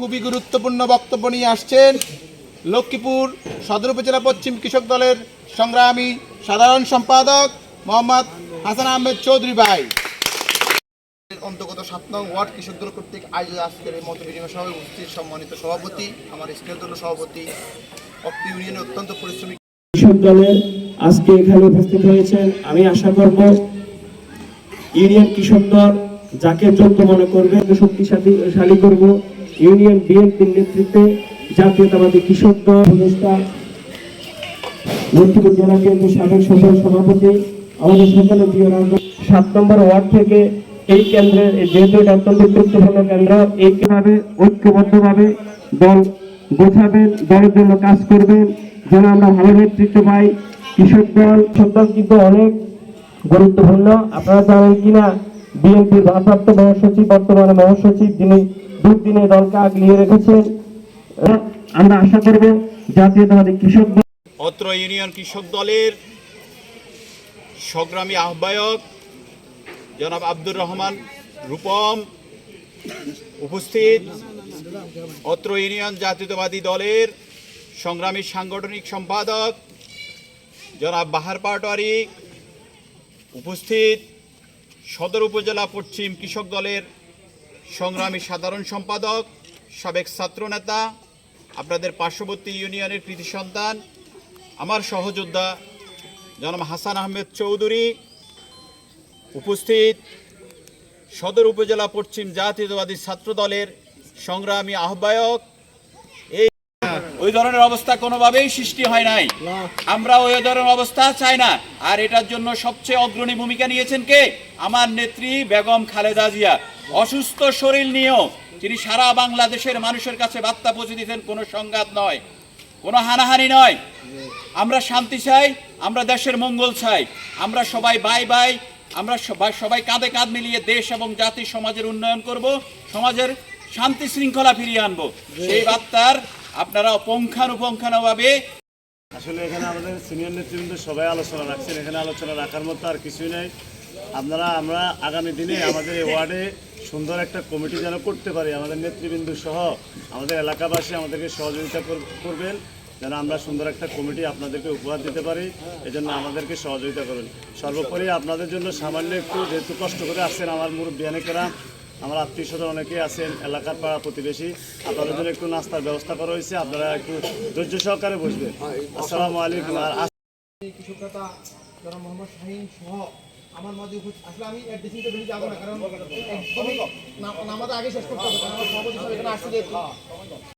খুবই গুরুত্বপূর্ণ বক্তব্য নিয়ে আসছেন লক্ষ্মীপুর সদর উপজেলা পশ্চিম কৃষক দলের সংগ্রামী সাধারণ সম্পাদক মোহাম্মদ হাসান আহমেদ চৌধুরী ভাই। অন্তর্গত সাত নং ওয়ার্ড কৃষক দল কর্তৃক আয়োজিত আজকের এই মত বিনিময় সভায় উপস্থিত সম্মানিত সভাপতি, আমার স্নেহ দল সভাপতি অক্টি ইউনিয়নের অত্যন্ত পরিশ্রমী কৃষক দলের আজকে এখানে উপস্থিত হয়েছেন। আমি আশা করব ইউনিয়ন কৃষক দল যাকে যোগ্য মনে করবে, শক্তিশালী করব। ইউনিয়ন বিএনপির নেতৃত্বে জাতীয়তাবাদী কৃষক দল উপদেষ্টা লক্ষ্মীপুর জেলা কেন্দ্রের সাবেক সফল সভাপতি, আমাদের সকলের প্রিয় রাজনীতি সাত নম্বর ওয়ার্ড থেকে এই কেন্দ্রের, যেহেতু এটা অত্যন্ত গুরুত্বপূর্ণ কেন্দ্র এইভাবে ঐক্যবদ্ধভাবে দল গোছাবেন, দলের জন্য কাজ করবেন। যেন আমরা ভালো নেতৃত্ব পাই, কৃষক দল, কৃষক কিন্তু অনেক গুরুত্বপূর্ণ। আপনারা জানেন কিনা, বিএনপির ভারপ্রাপ্ত মহাসচিব, বর্তমানে মহাসচিব, যিনি দুদিনে দলকে আগলিয়ে রেখেছেন আমরা আশা করব জাতীয়তাবাদী কৃষক অত্র ইউনিয়ন কৃষক দলের সংগ্রামী আহ্বায়ক জনাব আব্দুর রহমান রূপম উপস্থিত। অত্র ইউনিয়ন জাতীয়তাবাদী দলের সংগ্রামী সাংগঠনিক সম্পাদক জনাব বাহার পাটোয়ারি উপস্থিত। সদর উপজেলা পশ্চিম কৃষক দলের সংগ্রামী সাধারণ সম্পাদক, সাবেক ছাত্রনেতা, আপনাদের পার্শ্ববর্তী ইউনিয়নের কৃতি সন্তান, আমার সহযোদ্ধা জনাব হাসান আহমেদ চৌধুরী, উপস্থিত সদর উপজেলা পশ্চিম জাতীয়তাবাদী ছাত্রদলের সংগ্রামী আহ্বায়ক ওই ধরনের অবস্থা কোনোভাবেই সৃষ্টি হয় নাই। আমরা ওই ধরনের অবস্থা চাই না। আর এটার জন্য সবচেয়ে অগ্রণী ভূমিকা নিয়েছেন কে? আমার নেত্রী বেগম খালেদা জিয়া। অসুস্থ শরীর নিয়েও তিনি সারা বাংলাদেশের মানুষের কাছে বার্তা পৌঁছে দিয়েছেন কোনো সংঘাত নয় কোনো হানাহানি নয়। আমরা শান্তি চাই আমরা দেশের মঙ্গল চাই। আমরা সবাই বাই বাই আমরা সবাই সবাই কাঁধে কাঁধ মিলিয়ে দেশ এবং জাতি সমাজের উন্নয়ন করব সমাজের শান্তি শৃঙ্খলা ফিরিয়ে আনব। সেই বার্তার আপনারা পুঙ্খানুপুঙ্খানুভাবে আসলে এখানে আমাদের সিনিয়র নেতৃবৃন্দ সবাই আলোচনা রাখছেন। এখানে আলোচনা রাখার মতো আর কিছুই নাই। আপনারা, আমরা আগামী দিনে আমাদের এই ওয়ার্ডে সুন্দর একটা কমিটি যেন করতে পারি। আমাদের নেতৃবৃন্দ সহ আমাদের এলাকাবাসী আমাদেরকে সহযোগিতা কর- করবেন। যেন আমরা সুন্দর একটা কমিটি আপনাদেরকে উপহার দিতে পারি। এজন্য আমাদেরকে সহযোগিতা করুন। সর্বোপরি আপনাদের জন্য সামান্য একটু, যেহেতু কষ্ট করে আসছেন আমার মুরব্বী অনেকেরা আমার আত্মীয় স্বজন অনেকেই আছেন, এলাকার পাড়া প্রতিবেশী। আপনাদের জন্য একটু নাস্তার ব্যবস্থা করা হয়েছে, আপনারা একটু ধৈর্য সহকারে বসবেন। আসসালামু আলাইকুম, আর আমার আসলে আমি যাব না কারণ আগে শেষ করতে হবে